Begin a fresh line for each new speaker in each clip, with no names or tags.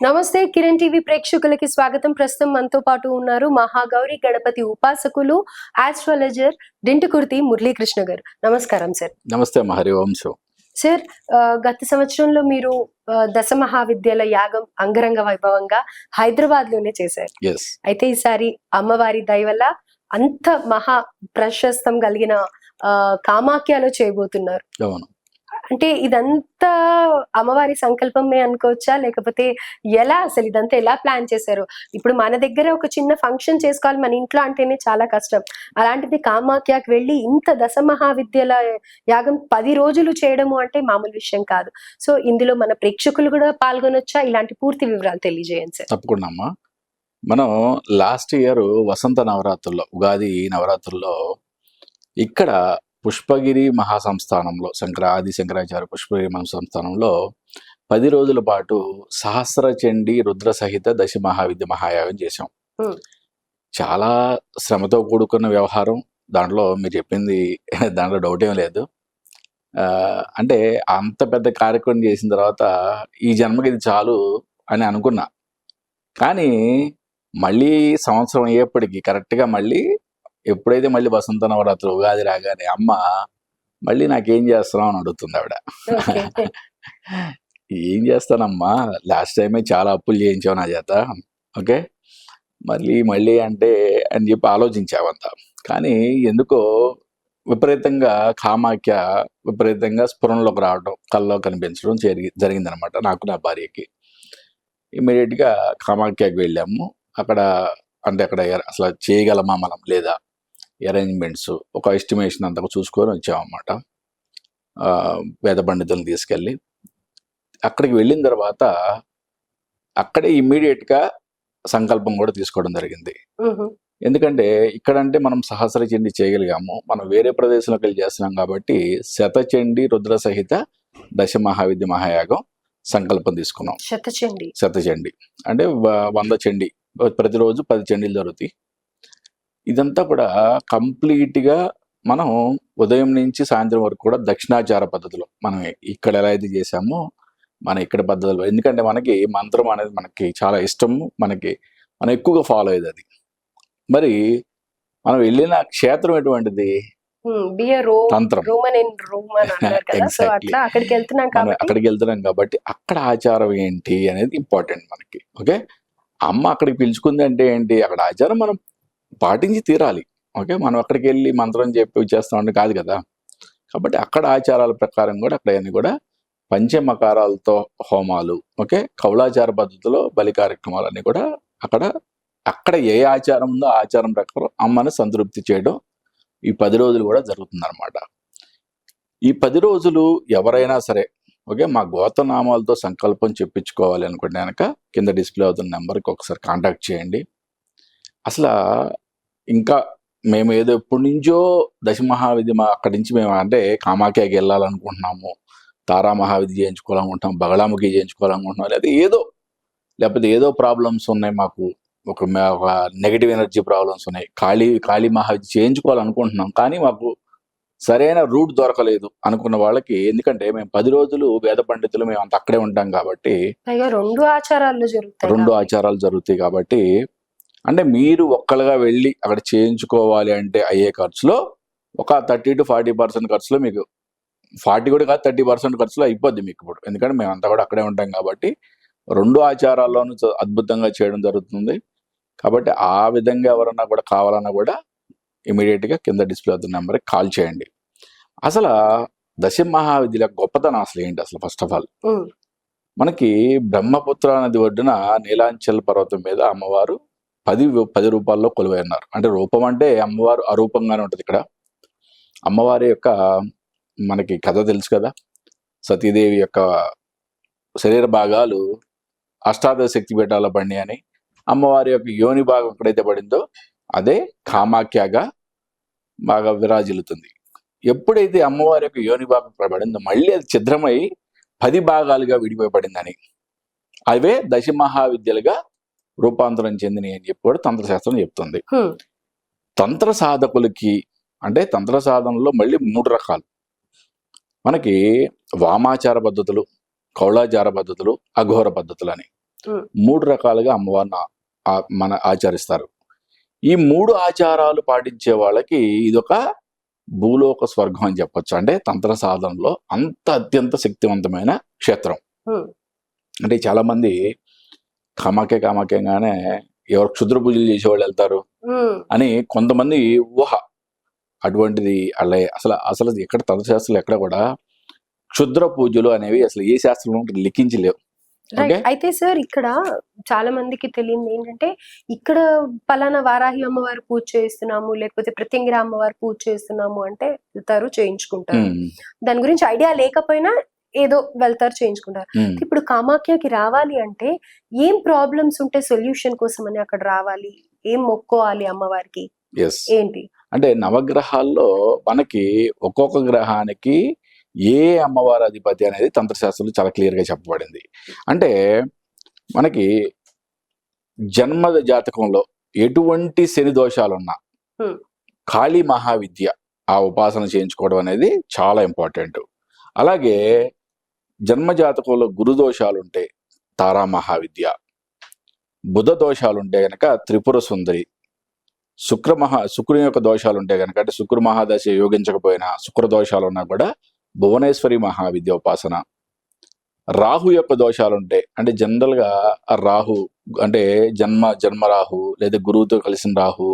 నమస్తే కిరణ్ టీవీ ప్రేక్షకులకి స్వాగతం. ప్రస్తుతం మనతో పాటు ఉన్నారు మహాగౌరి గణపతి ఉపాసకులు ఆస్ట్రాలజర్ డింటుకుర్తి మురళీకృష్ణ గారు నమస్కారం సార్.
నమస్తే అమ్మ హరివంశం
సార్ గత సంవత్సరంలో మీరు దశ మహావిద్యాల యాగం అంగరంగ వైభవంగా హైదరాబాద్లోనే చేశారు అయితే ఈసారి అమ్మవారి దయ వల్ల అంత మహా ప్రశస్తం కలిగిన ఆ, కామాఖ్యలో చేయబోతున్నారు. అంటే ఇదంతా అమ్మవారి సంకల్పమే అనుకోవచ్చా? లేకపోతే ఎలా అసలు ఇదంతా ఎలా ప్లాన్ చేశారు? ఇప్పుడు మన దగ్గర ఒక చిన్న ఫంక్షన్ చేసుకోవాలి మన ఇంట్లో అంటేనే చాలా కష్టం. అలాంటిది కామాఖ్యకి వెళ్ళి ఇంత దశ మహావిద్యల యాగం పది రోజులు చేయడము అంటే మామూలు విషయం కాదు. సో ఇందులో మన ప్రేక్షకులు కూడా పాల్గొనొచ్చా? ఇలాంటి పూర్తి వివరాలు తెలియజేయండి సార్.
తప్పకుండా అమ్మా. మనం లాస్ట్ ఇయర్ వసంత నవరాత్రుల్లో ఉగాది నవరాత్రుల్లో ఇక్కడ పుష్పగిరి మహాసంస్థానంలో శంకర ఆది శంకరాచార్య పుష్పగిరి మహాసంస్థానంలో పది రోజుల పాటు సహస్ర చండి రుద్ర సహిత దశ మహావిద్య మహాయాగం చేశాం. చాలా శ్రమతో కూడుకున్న వ్యవహారం. దాంట్లో మీరు చెప్పింది దాంట్లో డౌట్ ఏం లేదు. అంటే అంత పెద్ద కార్యక్రమం చేసిన తర్వాత ఈ జన్మకి ఇది చాలు అని అనుకున్నా. కానీ మళ్ళీ సంవత్సరం అయ్యేప్పటికీ కరెక్ట్గా మళ్ళీ ఎప్పుడైతే మళ్ళీ వసంత నవరాత్రి ఉగాది రాగానే అమ్మ మళ్ళీ నాకేం చేస్తున్నావు అని అడుగుతుంది ఆవిడ. ఏం చేస్తానమ్మా? లాస్ట్ టైమే చాలా అప్పులు చేయించావు నా చేత. ఓకే? మళ్ళీ మళ్ళీ అంటే అని చెప్పి ఆలోచించావంత. కానీ ఎందుకో విపరీతంగా కామాఖ్య విపరీతంగా స్ఫురణలోకి రావడం కల్లో కనిపించడం జరిగి జరిగిందనమాట నాకు నా భార్యకి. ఇమీడియట్గా కామాఖ్యకి వెళ్ళాము. అక్కడ అంటే అక్కడ అసలు చేయగలమా మనం లేదా? అరేంజ్మెంట్స్ ఒక ఎస్టిమేషన్ అంతా చూసుకొని వచ్చామన్నమాట. వేద పండితులను తీసుకెళ్ళి. అక్కడికి వెళ్ళిన తర్వాత అక్కడే ఇమ్మీడియట్గా సంకల్పం కూడా తీసుకోవడం జరిగింది. ఎందుకంటే ఇక్కడంటే మనం సహస్ర చండి చేయగలిగాము. మనం వేరే ప్రదేశంలోకి వెళ్ళి చేస్తున్నాం కాబట్టి శతచండి రుద్ర సహిత దశ మహావిద్య మహాయాగం సంకల్పం తీసుకున్నాం.
శతచండి
శతచండి అంటే వంద చండి. ప్రతిరోజు పది చండీలు జరుగుతాయి. ఇదంతా కూడా కంప్లీట్గా మనం ఉదయం నుంచి సాయంత్రం వరకు కూడా దక్షిణాచార పద్ధతిలో మనం ఇక్కడ ఎలా అయితే చేసామో మన ఇక్కడ పద్ధతిలో ఎందుకంటే మనకి మంత్రం అనేది మనకి చాలా ఇష్టము మనకి మనం ఎక్కువగా ఫాలో అయ్యేది అది. మరి మనం వెళ్ళిన క్షేత్రం ఎటువంటిది? తంత్రం.
అక్కడికి వెళ్తున్నాం కాబట్టి
అక్కడ ఆచారం ఏంటి అనేది ఇంపార్టెంట్ మనకి. ఓకే? అమ్మ అక్కడికి పిలుచుకుంది అంటే ఏంటి? అక్కడ ఆచారం మనం పాటించి తీరాలి. ఓకే? మనం అక్కడికి వెళ్ళి మంత్రం చెప్పి చేస్తామంటే కాదు కదా? కాబట్టి అక్కడ ఆచారాల ప్రకారం కూడా అక్కడ అన్ని కూడా పంచమకారాలతో హోమాలు ఓకే? కౌలాచార పద్ధతిలో బలి కార్యక్రమాలన్నీ కూడా అక్కడ అక్కడ ఏ ఆచారం ఉందో ఆచారం ప్రకారం అమ్మని సంతృప్తి చేయడం ఈ పది రోజులు కూడా జరుగుతుందన్నమాట. ఈ పది రోజులు ఎవరైనా సరే ఓకే? మా గోతనామాలతో సంకల్పం చెప్పించుకోవాలి అనుకుంటే కనుక కింద డిస్ప్లే అవుతున్న నెంబర్కి ఒకసారి కాంటాక్ట్ చేయండి. అసలు ఇంకా మేము ఏదో ఎప్పటి నుంచో దశ మహావిధి మా అక్కడి నుంచి మేము అంటే కామాఖ్యకి వెళ్ళాలనుకుంటున్నాము. తారా మహావిధి చేయించుకోవాలనుకుంటున్నాం బగళాముఖి చేయించుకోవాలనుకుంటున్నాం లేదా ఏదో లేకపోతే ఏదో ప్రాబ్లమ్స్ ఉన్నాయి మాకు. ఒక ఒక నెగిటివ్ ఎనర్జీ ప్రాబ్లమ్స్ ఉన్నాయి. ఖాళీ ఖాళీ మహావిధి చేయించుకోవాలనుకుంటున్నాం. కానీ మాకు సరైన రూట్ దొరకలేదు అనుకున్న వాళ్ళకి. ఎందుకంటే మేము పది రోజులు వేద పండితులు మేము అంత అక్కడే ఉంటాం కాబట్టి
రెండు ఆచారాలు జరుగుతాయి
రెండు. ఆచారాలు జరుగుతాయి కాబట్టి అంటే మీరు ఒక్కలుగా వెళ్ళి అక్కడ చేయించుకోవాలి అంటే అయ్యే ఖర్చులో ఒక థర్టీ టు ఫార్టీ పర్సెంట్ ఖర్చులో మీకు ఫార్టీ కూడా కాదు థర్టీ పర్సెంట్ ఖర్చులో అయిపోద్ది మీకు ఇప్పుడు. ఎందుకంటే మేము అంతా కూడా అక్కడే ఉంటాం కాబట్టి రెండు ఆచారాల్లోనూ అద్భుతంగా చేయడం జరుగుతుంది. కాబట్టి ఆ విధంగా ఎవరన్నా కూడా కావాలన్నా కూడా ఇమీడియట్గా కింద డిస్ప్లే అవుతున్న నెంబర్కి కాల్ చేయండి. అసలు దశ మహావిద్యల గొప్పతనం అసలు ఏంటి అసలు ఫస్ట్ ఆఫ్ ఆల్? మనకి బ్రహ్మపుత్ర నది ఒడ్డున నీలాంచల్ పర్వతం మీద అమ్మవారు పది పది రూపాల్లో కొలువై ఉన్నారు అంటే రూపం అంటే అమ్మవారు అరూపంగానే ఉంటుంది ఇక్కడ. అమ్మవారి యొక్క మనకి కథ తెలుసు కదా? సతీదేవి యొక్క శరీర భాగాలు అష్టాదశ శక్తి పీఠాల బండి అని అమ్మవారి యొక్క యోని భాగం ఎక్కడైతే పడిందో అదే కామాఖ్యగా బాగా విరాజిల్లుతుంది. ఎప్పుడైతే అమ్మవారి యొక్క యోని భాగం పడిందో మళ్ళీ అది ఛిద్రమై పది భాగాలుగా విడిపోయబడిందని. అవే దశమహావిద్యలుగా రూపాంతరం చెందినవి అని చెప్పి కూడా తంత్రశాస్త్రం చెప్తుంది. తంత్ర సాధకులకి అంటే తంత్ర సాధనలో మళ్ళీ మూడు రకాలు. మనకి వామాచార పద్ధతులు కౌళాచార పద్ధతులు అఘోర పద్ధతులు అని. మూడు రకాలుగా అమ్మవారిని మన ఆచరిస్తారు. ఈ మూడు ఆచారాలు పాటించే వాళ్ళకి ఇదొక భూలోక స్వర్గం అని చెప్పొచ్చు. అంటే తంత్ర సాధనలో అంత అత్యంత శక్తివంతమైన క్షేత్రం. అంటే చాలా మంది కామాకే కామాకేగానే ఎవరు క్షుద్ర పూజలు చేసేవాళ్ళు వెళ్తారు అని కొంతమంది ఊహ. అటువంటిది అలా అసలు అసలు ఎక్కడ తంత్రశాస్త్రాలు ఎక్కడ కూడా క్షుద్ర పూజలు అనేవి అసలు ఏ శాస్త్రంలో లిఖించలేవు.
అయితే సార్ ఇక్కడ చాలా మందికి తెలియంది ఏంటంటే ఇక్కడ పలానా వారాహి అమ్మవారు పూజ చేస్తున్నాము లేకపోతే ప్రత్యంగిర అమ్మవారు పూజ చేస్తున్నాము అంటే వెళ్తారు చేయించుకుంటారు. దాని గురించి ఐడియా లేకపోయినా ఏదో వెళ్తారు చేయించుకుంటారు. ఇప్పుడు కామాఖ్యకి రావాలి అంటే ఏం ప్రాబ్లమ్స్ ఉంటే సొల్యూషన్ కోసం అని అక్కడ రావాలి? ఏం మొక్కోవాలి అమ్మవారికి? ఏంటి?
అంటే నవగ్రహాల్లో మనకి ఒక్కొక్క గ్రహానికి ఏ అమ్మవారి అధిపతి అనేది తంత్రశాస్త్రంలో చాలా క్లియర్గా చెప్పబడింది. అంటే మనకి జన్మ జాతకంలో ఎటువంటి శని దోషాలున్నా. కాళీ మహావిద్య ఆ ఉపాసన చేయించుకోవడం అనేది చాలా ఇంపార్టెంట్ అలాగే జన్మ జాతకంలో గురు దోషాలు తారా మహావిద్య బుధ దోషాలుంటే గనక త్రిపుర సుందరి శుక్ర మహా శుక్రుని యొక్క దోషాలు గనక కనుక అంటే శుక్ర మహాదశ యోగించకపోయినా శుక్ర దోషాలు ఉన్నా కూడా భువనేశ్వరి మహావిద్య ఉపాసన. రాహు యొక్క దోషాలు ఉంటాయి అంటే జనరల్గా రాహు అంటే జన్మ జన్మ రాహు లేదా గురువుతో కలిసిన రాహు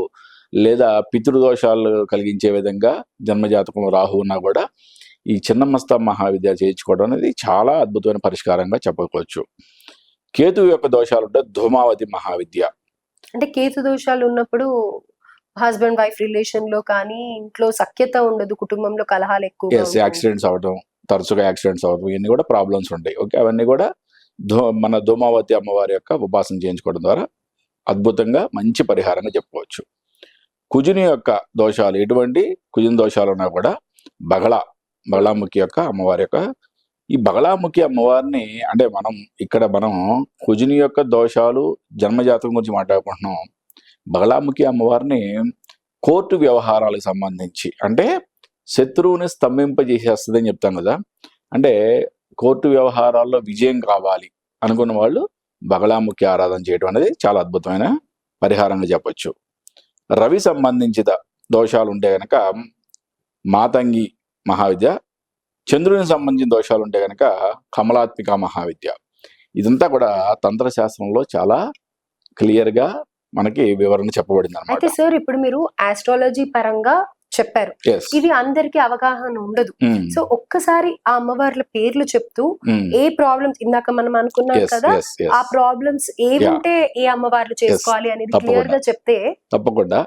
లేదా పితృదోషాలు కలిగించే విధంగా జన్మజాతకంలో రాహు ఉన్నా కూడా ఈ చిన్నమస్త మహావిద్య చేయించుకోవడం అనేది చాలా అద్భుతమైన పరిష్కారంగా చెప్పుకోవచ్చు కేతు యొక్క దోషాలు ఉంటే ధూమావతి మహావిద్య.
అంటే కేతు దోషాలు ఉన్నప్పుడు హస్బెండ్ వైఫ్ రిలేషన్లో కానీ ఇంట్లో సఖ్యత ఉండదు కుటుంబంలో కలహాలు ఎక్కువ
యాక్సిడెంట్స్ అవడం తరచుగా యాక్సిడెంట్స్ అవడం ఇవన్నీ కూడా ప్రాబ్లమ్స్ ఉంటాయి. ఓకే అవన్నీ కూడా ధూ మన ధూమావతి అమ్మవారి యొక్క ఉపాసన చేయించుకోవడం ద్వారా అద్భుతంగా మంచి పరిహారంగా చెప్పుకోవచ్చు. కుజుని యొక్క దోషాలు ఎటువంటి? కుజుని దోషాలు ఉన్నా కూడా బగళ. బగలాముఖి యొక్క అమ్మవారి యొక్క ఈ బగలాముఖి అమ్మవారిని అంటే మనం ఇక్కడ మనం కుజుని యొక్క దోషాలు జన్మజాతకం గురించి మాట్లాడుకుంటున్నాం. బగలాముఖి అమ్మవారిని కోర్టు వ్యవహారాలకు సంబంధించి అంటే శత్రువుని స్తంభింపజేసేస్తుందని చెప్తాం కదా. అంటే కోర్టు వ్యవహారాల్లో విజయం కావాలి అనుకున్న వాళ్ళు బగలాముఖి ఆరాధన చేయడం అనేది చాలా అద్భుతమైన పరిహారంగా చెప్పొచ్చు. రవి సంబంధించిన దోషాలు ఉంటే కనుక మాతంగి మహావిద్య. చంద్రుని సంబంధించిన దోషాలు ఉంటే గనక కమలాత్మిక మహావిద్య. ఇదంతా కూడా తంత్రశాస్త్రంలో చాలా క్లియర్గా మనకి వివరణ చెప్పబడింది
అయితే
అనమాట
సార్ ఇప్పుడు మీరు ఆస్ట్రాలజీ పరంగా చెప్పారు. ఇది అందరికి అవగాహన ఉండదు. సో ఒక్కసారి ఆ అమ్మవార్ల పేర్లు చెప్తూ ఏ ప్రాబ్లమ్స్ ఇందాక మనం అనుకున్నాం కదా ఆ ప్రాబ్లమ్స్. ఉంటే ఏ అమ్మవార్లు చేసుకోవాలి అనేది. క్లియర్గా చెప్తే
తప్పకుండా.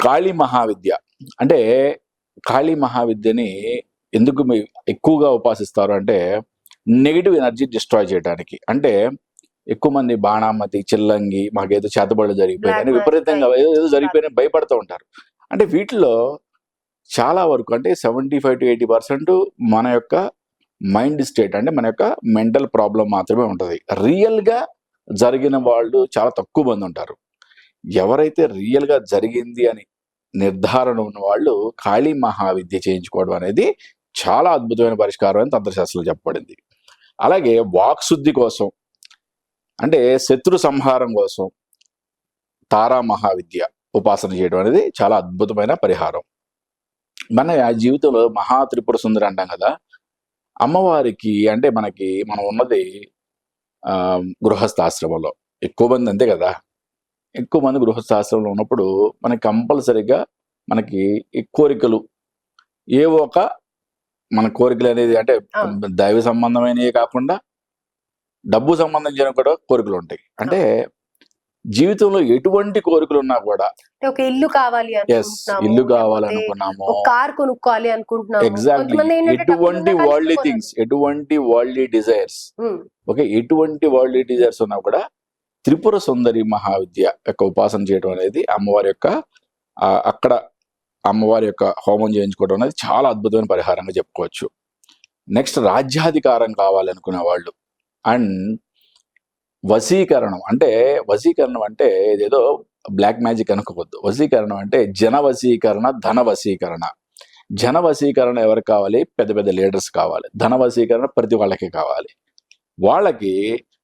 కాళీ మహావిద్య. అంటే కాళీ మహావిద్యని ఎందుకు మీ ఎక్కువగా ఉపాసిస్తారు అంటే నెగిటివ్ ఎనర్జీ డిస్ట్రాయ్ చేయడానికి అంటే ఎక్కువ మంది బాణామతి చిల్లంగి మాకేదో చేతబడులు
Black
విపరీతంగా ఏదో ఏదో జరిగిపోయిన భయపడుతూ ఉంటారు. అంటే వీటిలో చాలా వరకు అంటే seventy five to eighty percent మన యొక్క మైండ్ స్టేట్ అంటే మన యొక్క మెంటల్ ప్రాబ్లం మాత్రమే ఉంటుంది. రియల్గా జరిగిన వాళ్ళు చాలా తక్కువ మంది ఉంటారు. ఎవరైతే రియల్గా జరిగింది అని నిర్ధారణ ఉన్న వాళ్ళు కాళీ మహావిద్య చేయించుకోవడం అనేది చాలా అద్భుతమైన పరిష్కారం అని తంత్రశాస్త్రంలో చెప్పబడింది. అలాగే వాక్శుద్ధి కోసం అంటే శత్రు సంహారం కోసం తారా మహావిద్య ఉపాసన చేయడం అనేది చాలా అద్భుతమైన పరిహారం. మన జీవితంలో మహా త్రిపుర సుందరి అంటాం కదా అమ్మవారికి అంటే మనకి మనం ఉన్నది గృహస్థాశ్రమంలో. ఎక్కువ మంది అంతే కదా. ఎక్కువ మంది గృహస్థాశ్రమంలో ఉన్నప్పుడు మనకి కంపల్సరీగా మనకి ఈ కోరికలు. ఏవో ఒక మన కోరికలు అనేది అంటే. దైవ సంబంధమైనవి కాకుండా డబ్బు సంబంధించిన కూడా కోరికలు ఉంటాయి. అంటే జీవితంలో ఎటువంటి కోరికలు ఉన్నా కూడా
ఒక ఇల్లు కావాలి
ఇల్లు కావాలనుకున్నాము
కార్ కొనుక్కోవాలి అనుకుంటున్నాము.
ఎగ్జాక్ట్లీ ఎటువంటి వరల్డ్లీ. థింగ్స్ ఎటువంటి వరల్డ్లీ డిజైర్స్ ఓకే ఎటువంటి వరల్డ్లీ డిజైర్స్ ఉన్నా కూడా త్రిపుర సుందరి మహావిద్య యొక్క ఉపాసన చేయడం అనేది అమ్మవారి యొక్క అక్కడ అమ్మవారి యొక్క హోమం చేయించుకోవడం అనేది చాలా అద్భుతమైన పరిహారంగా చెప్పుకోవచ్చు. నెక్స్ట్ రాజ్యాధికారం కావాలనుకునే వాళ్ళు. అండ్ వశీకరణం అంటే వశీకరణం అంటే ఇదేదో బ్లాక్ మ్యాజిక్ అనుకోవద్దు. వశీకరణం అంటే జన వశీకరణ ధన వశీకరణ. జన వశీకరణ ఎవరు కావాలి? పెద్ద పెద్ద లీడర్స్ కావాలి. ధన వశీకరణ ప్రతి వాళ్ళకి కావాలి. వాళ్ళకి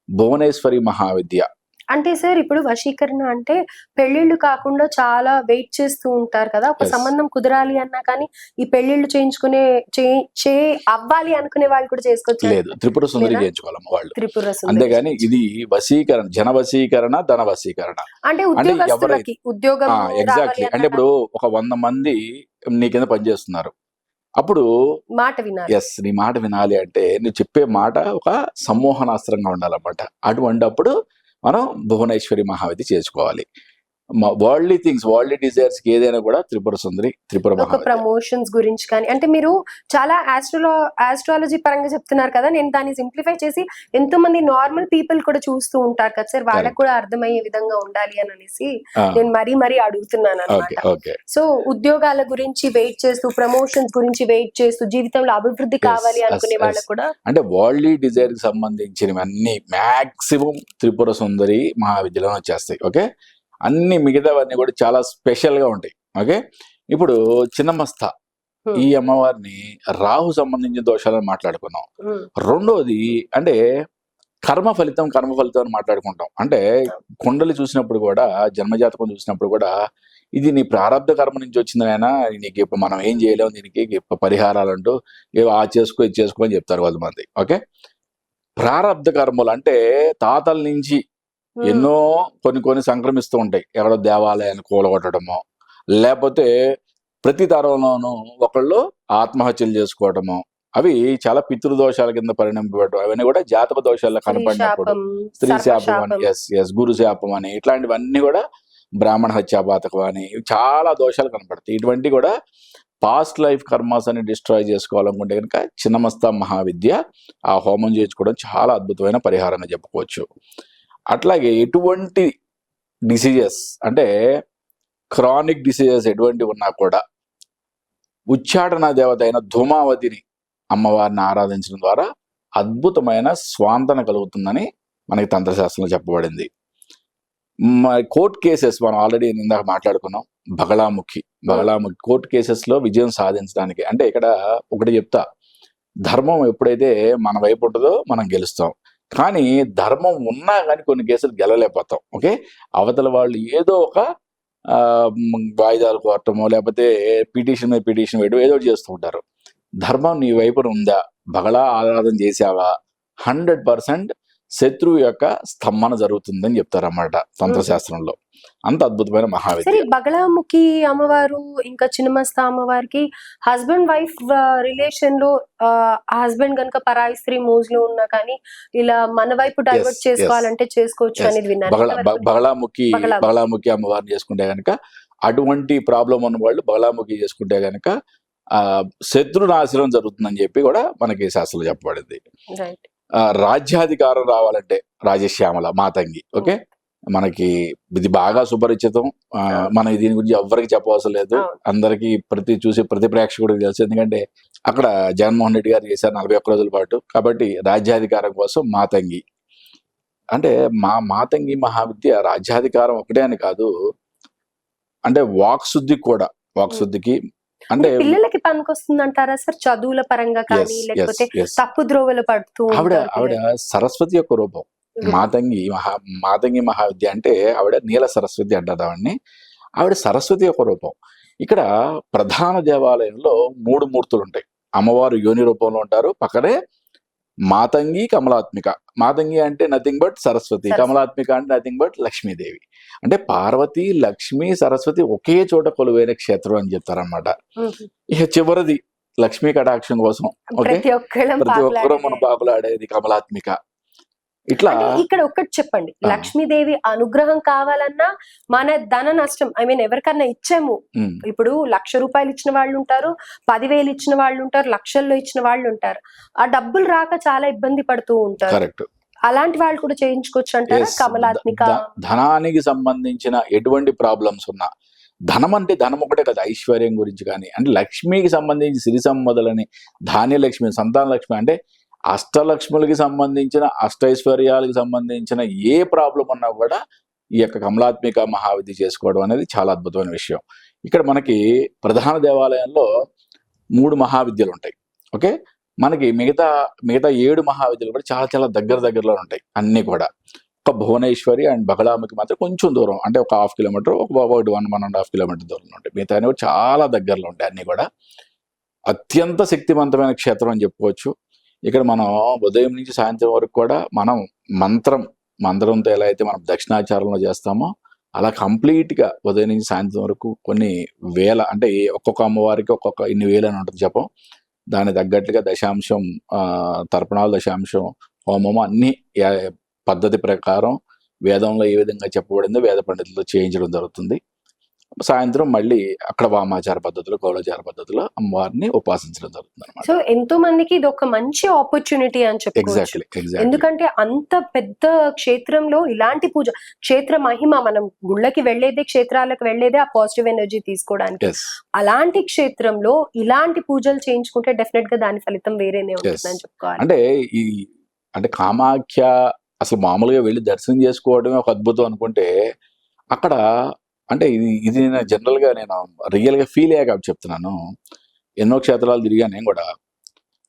భువనేశ్వరి మహావిద్య
అంటే సార్ ఇప్పుడు వశీకరణ అంటే పెళ్ళిళ్ళు కాకుండా చాలా వెయిట్ చేస్తూ ఉంటారు కదా. ఒక. సంబంధం కుదరాలి అన్నా కానీ ఈ పెళ్ళిళ్ళు చేయించుకునే చే- అవ్వాలి అనుకునే వాళ్ళు కూడా చేసుకోవచ్చు.
లేదు. త్రిపుర సుందరి? చేయించుకోవాలమ్మ వాళ్ళు.
త్రిపుర.
అంతేగాని ఇది వశీకరణ జన వశీకరణ ధన వశీకరణ.
అంటే ఉద్యోగస్తులకి ఉద్యోగం
ఎగ్జాక్ట్లీ అంటే ఇప్పుడు ఒక వంద మంది నీ కింద పనిచేస్తున్నారు. అప్పుడు
మాట వినాలి.
ఎస్ నీ మాట వినాలి అంటే నువ్వు చెప్పే మాట ఒక సమ్మోహనాస్త్రంగా ఉండాలన్నమాట. అటువంటప్పుడు మనం భువనేశ్వరి మహావిధి చేసుకోవాలి వరల్డ్లీ థింగ్స్ వరల్డ్లీ డిజైర్స్ ఏదైనా కూడా త్రిపుర సుందరి త్రిపుర
ప్రమోషన్స్ గురించి కానీ అంటే మీరు చాలా ఆస్ట్రోలో ఆస్ట్రాలజీ పరంగా చెప్తున్నారు కదా నేను దాన్ని సింప్లిఫై చేసి ఎంతో మంది నార్మల్ పీపుల్ కూడా చూస్తూ ఉంటారు కదా సార్ వాళ్ళకి. కూడా అర్థమయ్యే విధంగా ఉండాలి అని అనేసి నేను మరీ మరీ అడుగుతున్నాను అనమాట సో ఉద్యోగాల గురించి వెయిట్ చేస్తూ ప్రమోషన్స్ గురించి వెయిట్ చేస్తూ జీవితంలో అభివృద్ధి కావాలి అనుకునే. వాళ్ళకు కూడా
అంటే వరల్డ్లీ డిజైర్కి సంబంధించినవన్నీ మాక్సిమం త్రిపుర సుందరి మహావిద్యలో వచ్చేస్తాయి ఓకే అన్ని మిగతావన్నీ కూడా చాలా స్పెషల్గా ఉంటాయి. ఓకే? ఇప్పుడు చిన్నమస్త. ఈ అమ్మవారిని రాహు సంబంధించిన దోషాలను మాట్లాడుకున్నాం రెండోది అంటే కర్మ ఫలితం కర్మ ఫలితం అని మాట్లాడుకుంటాం. అంటే కుండలి చూసినప్పుడు కూడా జన్మజాతకం చూసినప్పుడు కూడా ఇది నీ ప్రారంభ కర్మ నుంచి వచ్చిందైనా నీకు ఇప్పుడు మనం ఏం చేయలేము దీనికి పరిహారాలు అంటూ ఏవో ఆ చేసుకో ఇది చేసుకో అని చెప్తారు కొంతమంది. ఓకే? ప్రారంధ కర్మలు అంటే తాతల నుంచి ఎన్నో కొన్ని కొన్ని సంక్రమిస్తూ ఉంటాయి. ఎక్కడో దేవాలయాన్ని కూలగొట్టడమో లేకపోతే ప్రతి తరంలోనూ ఒకళ్ళు ఆత్మహత్యలు చేసుకోవడము అవి చాలా పితృదోషాల కింద పరిణమింపబడటం అవన్నీ కూడా జాతక దోషాల్లో కనపడినప్పుడు. స్త్రీ శాపం. అని ఎస్ ఎస్ గురు శాపం అని ఇట్లాంటివన్నీ కూడా బ్రాహ్మణ హత్యాపాతకం అని చాలా దోషాలు కనపడతాయి. ఇటువంటి కూడా పాస్ట్ లైఫ్ కర్మాస్ అని డిస్ట్రాయ్ చేసుకోవాలనుకుంటే కనుక చిన్నమస్తా మహావిద్య ఆ హోమం చేయించుకోవడం చాలా అద్భుతమైన పరిహారంగా చెప్పుకోవచ్చు. అట్లాగే ఎటువంటి డిసీజెస్ అంటే క్రానిక్ డిసీజెస్ ఎటువంటి ఉన్నా కూడా ఉచ్చాటన దేవత అయిన ధూమావతిని అమ్మవారిని ఆరాధించడం ద్వారా అద్భుతమైన స్వాంతన కలుగుతుందని మనకి తంత్రశాస్త్రంలో చెప్పబడింది. కోర్ట్ కేసెస్ మనం ఆల్రెడీ ఇందాక మాట్లాడుకున్నాం. బగళాముఖి బగళాముఖి కోర్ట్ కేసెస్లో విజయం సాధించడానికి. అంటే ఇక్కడ ఒకటి చెప్తా. ధర్మం ఎప్పుడైతే మన వైపు ఉంటుందో మనం గెలుస్తాం. కానీ ధర్మం ఉన్నా కానీ కొన్ని కేసులు గెలలేకపోతాం ఓకే? అవతల వాళ్ళు ఏదో ఒక వాయిదాలు కోరటమో లేకపోతే పిటిషన్ మీద పిటిషన్ వేయడం ఏదో చేస్తూ ఉంటారు. ధర్మం నీ వైపున ఉందా? బగళా ఆరాధన చేసావా హండ్రెడ్ పర్సెంట్ శత్రువు యొక్క స్తంభన జరుగుతుందని చెప్తారన్నమాట తంత్రశాస్త్రంలో అంత అద్భుతమైన మహావిద్య
బగళాముఖి అమ్మవారు ఇంకా చిన్నమస్త అమ్మవారికి హస్బెండ్ వైఫ్ రిలేషన్లో హస్బెండ్ గనుక పరాయి స్త్రీ మోజ్లో ఉన్నా కానీ ఇలా మన వైపు డైవర్ట్. చేసుకోవాలంటే చేసుకోవచ్చు. అనేది విన్నాను
బగళాముఖి
బగళాముఖి.
అమ్మవారిని చేసుకుంటే గనక అటువంటి ప్రాబ్లం ఉన్న వాళ్ళు బగళాముఖి చేసుకుంటే గనక ఆ శత్రు నాశనం జరుగుతుందని చెప్పి కూడా మనకి శాస్త్రంలో చెప్పబడింది
Right.
ఆ, రాజ్యాధికారం రావాలంటే రాజశ్యామల మాతంగి ఓకే? మనకి ఇది బాగా సుపరిచితం. మనం దీని గురించి ఎవ్వరికి చెప్పవలసిన లేదు. అందరికి ప్రతి చూసే ప్రతి ప్రేక్షకుడికి తెలుసు. ఎందుకంటే అక్కడ జగన్మోహన్ రెడ్డి గారు చేశారు నలభై ఒక్క రోజుల పాటు. కాబట్టి రాజ్యాధికారం కోసం మాతంగి అంటే మా మాతంగి మహావిద్య రాజ్యాధికారం ఒకటే అని కాదు. అంటే వాక్ శుద్ధి కూడా వాక్ శుద్ధికి అంటే
పిల్లలకి పనికొస్తుంది అంటారా సార్? చదువుల పరంగా కానీ లేకపోతే. తప్పు ద్రోవలు పడుతూ
ఆవిడ ఆవిడ. సరస్వతి యొక్క రూపం. మాతంగి మహా మాతంగి మహావిద్య అంటే ఆవిడ నీల సరస్వతి అంటారు ఆవిడని. ఆవిడ సరస్వతి యొక్క రూపం. ఇక్కడ ప్రధాన దేవాలయంలో మూడు మూర్తులు ఉంటాయి. అమ్మవారు యోని రూపంలో ఉంటారు. పక్కనే మాతంగి కమలాత్మిక మాతంగి అంటే నథింగ్ బట్ సరస్వతి. కమలాత్మిక అంటే నథింగ్ బట్ లక్ష్మీదేవి అంటే పార్వతి లక్ష్మి సరస్వతి ఒకే చోట కొలువైన క్షేత్రం అని చెప్తారన్నమాట
మ్మ్.
ఇక చివరిది లక్ష్మీ కటాక్షం కోసం ఓకే
ప్రతి
ఒక్కరూ మన. పాకులాడేది కమలాత్మిక ఇట్లా
అంటే ఇక్కడ ఒక్కటి చెప్పండి. లక్ష్మీదేవి అనుగ్రహం కావాలన్నా మన ధన నష్టం ఐ మీన్ ఎవరికన్నా ఇచ్చాము. ఇప్పుడు లక్ష రూపాయలు ఇచ్చిన వాళ్ళు ఉంటారు పదివేలు ఇచ్చిన వాళ్ళు ఉంటారు లక్షల్లో ఇచ్చిన వాళ్ళు ఉంటారు. ఆ డబ్బులు రాక చాలా ఇబ్బంది పడుతూ ఉంటారు.
కరెక్ట్.
అలాంటి వాళ్ళు కూడా చేయించుకోవచ్చు అంటారా?
Yes.
కమలాత్మిక?
ధనానికి సంబంధించిన ఎటువంటి ప్రాబ్లమ్స్ ఉన్నా ధనం అంటే ధనం ఒకటే కదా ఐశ్వర్యం గురించి కానీ అంటే లక్ష్మికి సంబంధించి సిరి సంపదలని ధాన్యలక్ష్మి సంతాన లక్ష్మి అంటే అష్టలక్ష్ములకి సంబంధించిన అష్టైశ్వర్యాలకు సంబంధించిన ఏ ప్రాబ్లం ఉన్నా కూడా ఈ యొక్క కమలాత్మిక మహావిధి చేసుకోవడం అనేది చాలా అద్భుతమైన విషయం. ఇక్కడ మనకి ప్రధాన దేవాలయంలో మూడు మహావిద్యలు ఉంటాయి. ఓకే? మనకి మిగతా మిగతా ఏడు మహావిద్యలు కూడా చాలా చాలా దగ్గర దగ్గరలో ఉంటాయి. అన్నీ కూడా. ఒక భువనేశ్వరి అండ్ బగలామకి మాత్రం కొంచెం దూరం. అంటే ఒక హాఫ్ కిలోమీటర్ ఒక ఒకటి one one and half kilometre దూరంలో ఉంటాయి. మిగతా అన్ని కూడా చాలా దగ్గరలో ఉంటాయి అన్ని కూడా. అత్యంత శక్తివంతమైన క్షేత్రం అని చెప్పుకోవచ్చు. ఇక్కడ మనం ఉదయం నుంచి సాయంత్రం వరకు కూడా మనం మంత్రం మంత్రంతో ఎలా అయితే మనం దక్షిణాచారంలో చేస్తామో అలా కంప్లీట్గా గా ఉదయం నుంచి సాయంత్రం వరకు కొన్ని వేల అంటే ఒక్కొక్క అమ్మవారికి ఒక్కొక్క ఇన్ని వేలు అని ఉంటుంది చెప్పం. దాని తగ్గట్టుగా దశాంశం ఆ, తర్పణాలు దశాంశం హోమము అన్ని పద్ధతి ప్రకారం వేదంలో ఏ విధంగా చెప్పబడిందో వేద పండితులతో చేయించడం జరుగుతుంది. సాయంత్రం మళ్ళీ అక్కడ వామాచార పద్ధతిలో గౌళాచార పద్ధతిలో అమ్మవారిని ఉపాసించడం జరుగుతుంది అనమాట
సో ఎంతో మందికి ఇది ఒక మంచి ఆపర్చునిటీ అని చెప్పుకోవచ్చు.
ఎగ్జాక్ట్లీ ఎగ్జాక్ట్లీ
ఎందుకంటే అంత పెద్ద క్షేత్రంలో ఇలాంటి పూజ క్షేత్ర మహిమ మనం గుళ్ళకి వెళ్ళేదే క్షేత్రాలకు వెళ్ళేదే ఆ పాజిటివ్ ఎనర్జీ తీసుకోవడానికి. అలాంటి క్షేత్రంలో ఇలాంటి పూజలు చేయించుకుంటే డెఫినెట్గా దాని ఫలితం వేరేనే ఉంటుందని చెప్పుకోవాలి.
అంటే ఈ అంటే కామాఖ్య అసలు మామూలుగా వెళ్ళి దర్శనం చేసుకోవడమే ఒక అద్భుతం అనుకుంటే అక్కడ అంటే ఇది ఇది నేను జనరల్గా నేను రియల్గా ఫీల్ అయ్యాక చెప్తున్నాను. ఎన్నో క్షేత్రాలు తిరిగా నేను కూడా.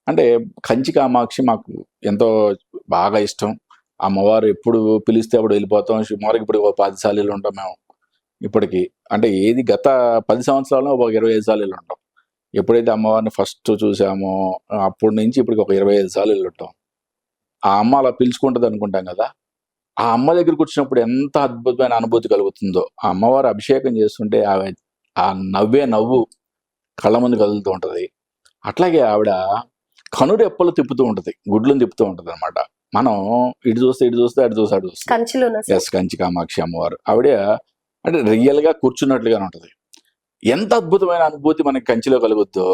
అంటే కంచి కామాక్షి మాకు ఎంతో బాగా ఇష్టం. అమ్మవారు ఎప్పుడు పిలిస్తే అప్పుడు వెళ్ళిపోతాం. సుమారుకి ఇప్పుడు ఒక పది సార్లు ఉంటాం మేము ఇప్పటికి. అంటే ఏది గత పది సంవత్సరాల్లో ఒక ఇరవై ఐదు సార్లు ఉంటాం. ఎప్పుడైతే అమ్మవారిని ఫస్ట్ చూసామో అప్పటి నుంచి ఇప్పటికి ఒక ఇరవై ఐదు సార్లు ఉంటాం. ఆ అమ్మ అలా పిలుచుకుంటుంది అనుకుంటాం కదా. ఆ అమ్మ దగ్గరికి వచ్చినప్పుడు ఎంత అద్భుతమైన అనుభూతి కలుగుతుందో. ఆ అమ్మవారు అభిషేకం చేస్తుంటే ఆమె ఆ నవ్వే నవ్వు కళ్ళ ముందు కదులుతూ ఉంటది. అట్లాగే ఆవిడ కనురెప్పలు తిప్పుతూ ఉంటది. గుడ్లను తిప్పుతూ ఉంటది అనమాట మనం ఇటు చూస్తే ఇటు చూస్తే అటు చూస్తే అటు చూస్తే. ఎస్ కంచి కామాక్షి అమ్మవారు. ఆవిడ అంటే రియల్గా కూర్చున్నట్లుగానే ఉంటది. ఎంత అద్భుతమైన అనుభూతి మనకి కంచిలో కలుగుద్దో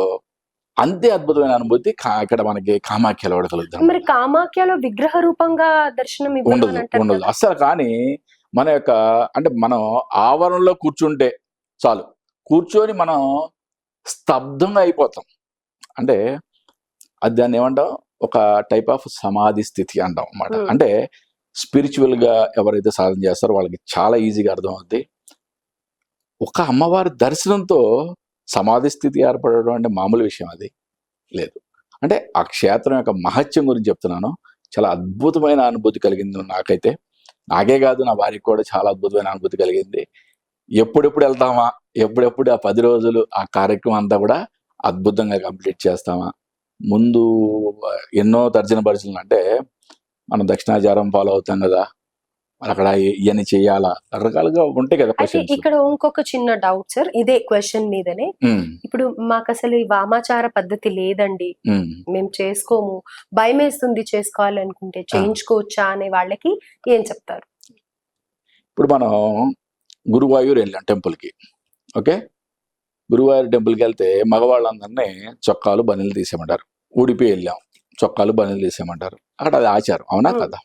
అంతే అద్భుతమైన అనుభూతి ఇక్కడ మనకి కామాఖ్యలో కూడా కలుగుతుంది
మరి కామాఖ్యలో విగ్రహ రూపంగా దర్శనం
ఉండదు ఉండదు.
కదా.
అస్సలు కానీ మన యొక్క అంటే మనం ఆవరణలో కూర్చుంటే చాలు. కూర్చొని మనం స్తబ్దంగా అయిపోతాం. అంటే అది దాన్ని ఏమంటాం ఒక టైప్ ఆఫ్ సమాధి స్థితి అంటాం అన్నమాట.
Hmm.
అంటే స్పిరిచువల్గా ఎవరైతే సాధన చేస్తారో వాళ్ళకి చాలా ఈజీగా అర్థం అవుద్ది ఒక అమ్మవారి దర్శనంతో సమాధి స్థితి ఏర్పడడం అంటే మామూలు విషయం అది. లేదు. అంటే ఆ క్షేత్రం యొక్క మహత్యం గురించి చెప్తున్నాను. చాలా అద్భుతమైన అనుభూతి కలిగింది నాకైతే. నాకే కాదు నా వారికి కూడా చాలా అద్భుతమైన అనుభూతి కలిగింది. ఎప్పుడెప్పుడు వెళ్తామా? ఎప్పుడెప్పుడు ఆ పది రోజులు ఆ కార్యక్రమం అంతా కూడా అద్భుతంగా కంప్లీట్ చేస్తామా? ముందు ఎన్నో తర్జన పరిచయం అంటే మనం దక్షిణాచారం ఫాలో అవుతాం కదా? మరి అక్కడ ఇవన్నీ చేయాలా? రకరకాలుగా ఉంటాయి కదా క్వశ్చన్స్
ఇక్కడ ఇంకొక చిన్న డౌట్ సార్ ఇదే క్వశ్చన్ మీదనే. ఇప్పుడు మాకు అసలు ఈ వామాచార పద్ధతి లేదండి. మేము. చేసుకోము. భయం వేస్తుంది చేసుకోవాలి అనుకుంటే చేయించుకోవచ్చా అనే వాళ్ళకి ఏం చెప్తారు?
ఇప్పుడు మనం గురువాయూర్ వెళ్ళాం టెంపుల్కి. ఓకే? గురువాయూర్ టెంపుల్కి వెళ్తే మగవాళ్ళందరినీ చొక్కాలు బనీలు తీసేయమంటారు. ఉడిపి వెళ్ళాం. చొక్కాలు బనీలు తీసేయమంటారు. అక్కడ అది ఆచారం. అవునా. కదా?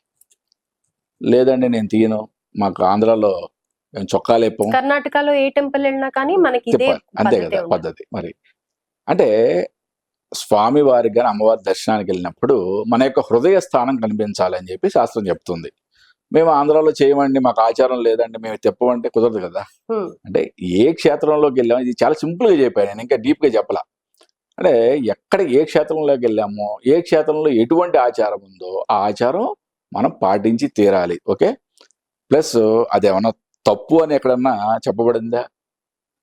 లేదండి నేను తీయను. మాకు ఆంధ్రాలో మేము చొక్కాలు వేపం.
కర్ణాటకలో ఏ టెంపుల్ వెళ్ళినా కానీ మనకి ఇదే
అంతే కదా. పద్ధతి మరి. అంటే స్వామి వారికి కానీ అమ్మవారి దర్శనానికి వెళ్ళినప్పుడు మన యొక్క హృదయ స్థానం కనిపించాలని చెప్పి శాస్త్రం చెప్తుంది. మేము ఆంధ్రాలో చేయమండి మాకు ఆచారం లేదండి మేము తెప్పమంటే కుదరదు కదా. అంటే ఏ క్షేత్రంలోకి వెళ్ళాము ఇది చాలా సింపుల్గా చెప్పాను నేను ఇంకా డీప్గా చెప్పలా. అంటే ఎక్కడ ఏ క్షేత్రంలోకి వెళ్ళామో ఏ క్షేత్రంలో ఎటువంటి ఆచారం ఉందో ఆ ఆచారం మనం పాటించి తీరాలి ఓకే? ప్లస్ అదేమన్నా తప్పు అని ఎక్కడన్నా చెప్పబడిందా?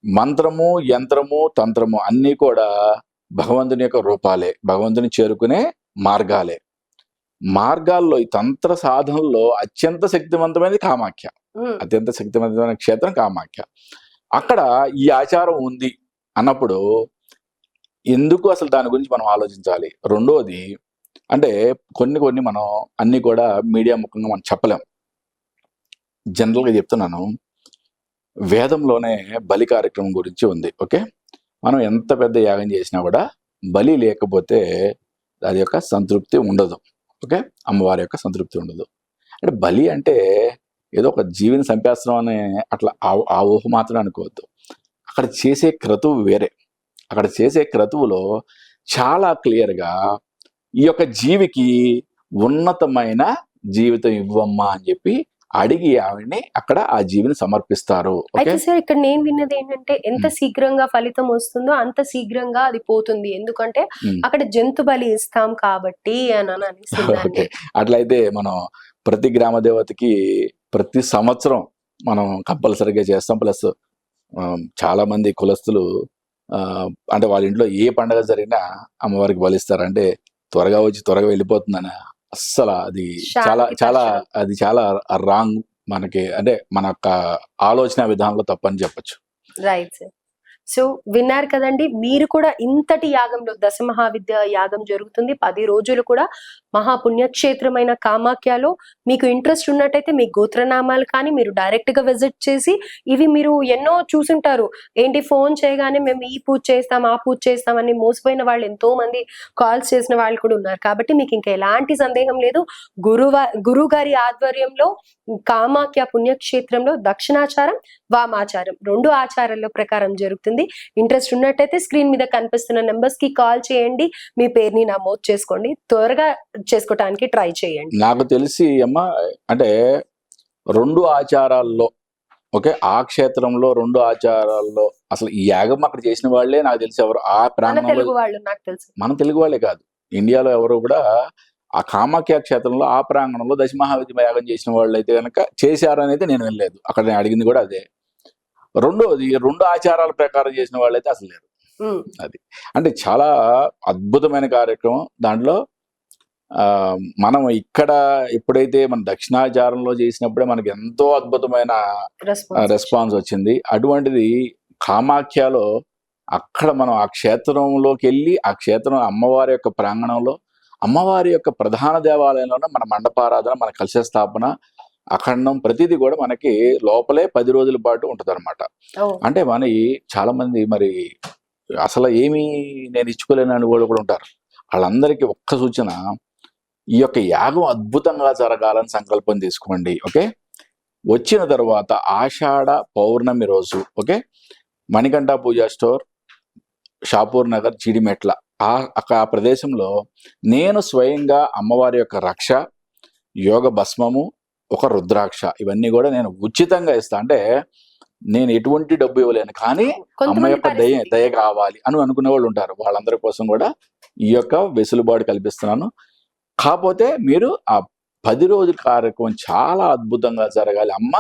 మంత్రము యంత్రము తంత్రము అన్నీ కూడా భగవంతుని యొక్క రూపాలే భగవంతుని చేరుకునే మార్గాలే. మార్గాల్లో ఈ తంత్ర సాధనలో అత్యంత శక్తివంతమైనది కామాఖ్య. అత్యంత శక్తివంతమైన క్షేత్రం కామాఖ్య. అక్కడ ఈ ఆచారం ఉంది అన్నప్పుడు ఎందుకు అసలు దాని గురించి మనం ఆలోచించాలి? రెండోది అంటే కొన్ని కొన్ని మనం అన్ని కూడా మీడియా ముఖంగా మనం చెప్పలేం. జనరల్గా చెప్తున్నాను. వేదంలోనే బలి కార్యక్రమం గురించి ఉంది ఓకే? మనం ఎంత పెద్ద యాగం చేసినా కూడా బలి లేకపోతే అది యొక్క సంతృప్తి ఉండదు ఓకే? అమ్మవారి యొక్క సంతృప్తి ఉండదు. అంటే బలి అంటే ఏదో ఒక జీవిని చంపేస్తున్నాం అనే అట్లా ఆ- ఆ ఊహ మాత్రం అనుకోవద్దు. అక్కడ చేసే క్రతువు వేరే. అక్కడ చేసే క్రతువులో చాలా క్లియర్గా ఈ యొక్క జీవికి ఉన్నతమైన జీవితం ఇవ్వమ్మా అని చెప్పి అడిగి ఆవిడ్ని అక్కడ ఆ జీవిని సమర్పిస్తారు.
అయితే సార్ ఇక్కడ నేను విన్నది ఏంటంటే ఎంత శీఘ్రంగా ఫలితం వస్తుందో అంత శీఘ్రంగా అది పోతుంది. ఎందుకంటే. అక్కడ జంతు బలి ఇస్తాం కాబట్టి అని
అట్లయితే మనం ప్రతి గ్రామ దేవతకి ప్రతి సంవత్సరం మనం కంపల్సరీగా చేస్తాం. ప్లస్ చాలా మంది కులస్తులు ఆ, అంటే వాళ్ళ ఇంట్లో ఏ పండగ జరిగినా అమ్మవారికి బలిస్తారు అంటే త్వరగా వచ్చి త్వరగా వెళ్ళిపోతుందని అస్సలు అది చాలా చాలా. అది చాలా రాంగ్ మనకి అంటే మన యొక్క ఆలోచన విధానంలో తప్పని చెప్పొచ్చు.
రైట్ సార్ సో విన్నారు కదండి మీరు కూడా ఇంతటి యాగంలో దశ మహావిద్య యాగం జరుగుతుంది. పది రోజులు కూడా మహాపుణ్యక్షేత్రమైన కామాఖ్యలో మీకు ఇంట్రెస్ట్ ఉన్నట్టయితే మీ గోత్రనామాలు కానీ మీరు డైరెక్ట్గా విజిట్ చేసి ఇవి మీరు ఎన్నో చూసుంటారు. ఏంటి ఫోన్ చేయగానే మేము ఈ పూజ చేస్తాం ఆ పూజ చేస్తాం అని మోసపోయిన వాళ్ళు ఎంతో మంది కాల్స్ చేసిన వాళ్ళు కూడా ఉన్నారు. కాబట్టి మీకు ఇంకా ఎలాంటి సందేహం లేదు. గురువ గురువు గారి ఆధ్వర్యంలో కామాఖ్య పుణ్యక్షేత్రంలో దక్షిణాచారం వామాచారం రెండు ఆచారాల ప్రకారం జరుగుతుంది. ఇంట్రెస్ట్ ఉన్నట్టయితే స్క్రీన్ మీద కనిపిస్తున్న నెంబర్స్కి కాల్ చేయండి. మీ పేరుని నమోదు చేసుకోండి. త్వరగా చేసుకోవటానికి ట్రై చేయండి.
నాకు తెలిసి అమ్మ అంటే రెండు ఆచారాల్లో ఓకే ఆ క్షేత్రంలో రెండు ఆచారాల్లో అసలు ఈ యాగం అక్కడ చేసిన వాళ్ళే నాకు తెలిసి ఎవరు ఆ
తెలుసు.
మన తెలుగు వాళ్ళే కాదు. ఇండియాలో ఎవరు కూడా ఆ కామాఖ్య క్షేత్రంలో ఆ ప్రాంగణంలో దశమహావిద్య యాగం చేసిన వాళ్ళు అయితే కనుక చేశారని అయితే నేను వినలేదు. అక్కడ నేను అడిగింది కూడా అదే. రెండోది రెండు ఆచారాల ప్రకారం చేసిన వాళ్ళు అయితే అసలు లేరు.
ఉమ్,
అంటే చాలా అద్భుతమైన కార్యక్రమం. దాంట్లో మనం ఇక్కడ ఎప్పుడైతే మన దక్షిణాచారంలో చేసినప్పుడే మనకి ఎంతో అద్భుతమైన
రెస్పాన్స్
వచ్చింది. అటువంటిది కామాఖ్యలో అక్కడ మనం ఆ క్షేత్రంలోకి వెళ్ళి ఆ క్షేత్రం అమ్మవారి యొక్క ప్రాంగణంలో అమ్మవారి యొక్క ప్రధాన దేవాలయంలోనే మన మండపారాధన మన కలశ స్థాపన అఖండం ప్రతిదీ కూడా మనకి లోపలే పది రోజుల పాటు ఉంటది
ఓ,
అంటే మన చాలా మంది మరి అసలు ఏమీ నేను ఇచ్చుకోలేని అని వాళ్ళు కూడా ఉంటారు. వాళ్ళందరికీ ఒక్క సూచన ఈ యొక్క యాగం అద్భుతంగా జరగాలని సంకల్పం తీసుకోండి ఓకే? వచ్చిన తర్వాత ఆషాఢ పౌర్ణమి రోజు ఓకే? మణికంఠ పూజా స్టోర్ షాపూర్ నగర్ జీడిమెట్ల ఆ ఆ ప్రదేశంలో నేను స్వయంగా అమ్మవారి యొక్క రక్ష యోగ భస్మము ఒక రుద్రాక్ష ఇవన్నీ కూడా నేను ఉచితంగా ఇస్తా. అంటే నేను ఎటువంటి డబ్బు ఇవ్వలేను కానీ అమ్మ యొక్క దయ. దయ కావాలి అని అనుకునే వాళ్ళు ఉంటారు. వాళ్ళందరి కోసం కూడా ఈ యొక్క వెసులుబాటు కల్పిస్తున్నాను. కాకపోతే మీరు ఆ పది రోజుల కార్యక్రమం చాలా అద్భుతంగా జరగాలి. అమ్మ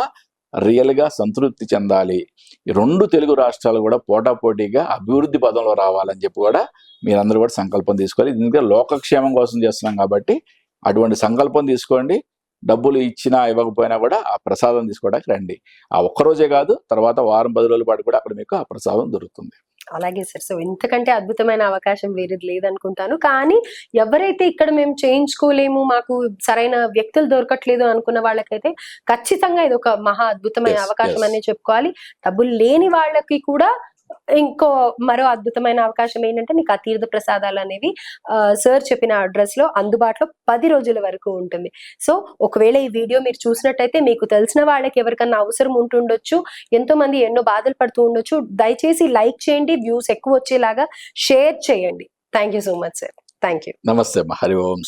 రియల్గా సంతృప్తి చెందాలి. ఈ రెండు తెలుగు రాష్ట్రాలు కూడా పోటాపోటీగా అభివృద్ధి పదంలో రావాలని చెప్పి కూడా మీరందరూ కూడా సంకల్పం తీసుకోవాలి. ఎందుకంటే లోకక్షేమం కోసం చేస్తున్నాం కాబట్టి అటువంటి సంకల్పం తీసుకోండి. డబ్బులు ఇచ్చినా ఇవ్వకపోయినా కూడా ఆ ప్రసాదం తీసుకోవడానికి రండి. ఆ ఒక్క రోజే కాదు తర్వాత వారం పది రోజుల పాటు కూడా అక్కడ మీకు ఆ ప్రసాదం దొరుకుతుంది.
అలాగే సార్. సో ఇంతకంటే అద్భుతమైన అవకాశం వేరేది లేదనుకుంటాను. కానీ ఎవరైతే ఇక్కడ మేము చేయించుకోలేము మాకు సరైన వ్యక్తులు దొరకట్లేదు అనుకున్న వాళ్ళకైతే ఖచ్చితంగా ఇది ఒక మహా అద్భుతమైన అవకాశం. అనే చెప్పుకోవాలి. డబ్బులు లేని వాళ్ళకి కూడా ఇంకో మరో అద్భుతమైన అవకాశం ఏంటంటే మీకు ఆ తీర్థ ప్రసాదాలు అనేవి సార్ చెప్పిన అడ్రస్లో అందుబాటులో పది రోజుల వరకు ఉంటుంది. సో ఒకవేళ ఈ వీడియో మీరు చూసినట్టయితే మీకు తెలిసిన వాళ్ళకి ఎవరికన్నా అవసరం ఉంటుండొచ్చు ఎంతో మంది ఎన్నో బాధలు పడుతూ ఉండొచ్చు. దయచేసి లైక్ చేయండి వ్యూస్ ఎక్కువ వచ్చేలాగా షేర్ చేయండి. Thank you so much sir thank you
నమస్తే హరి ఓం.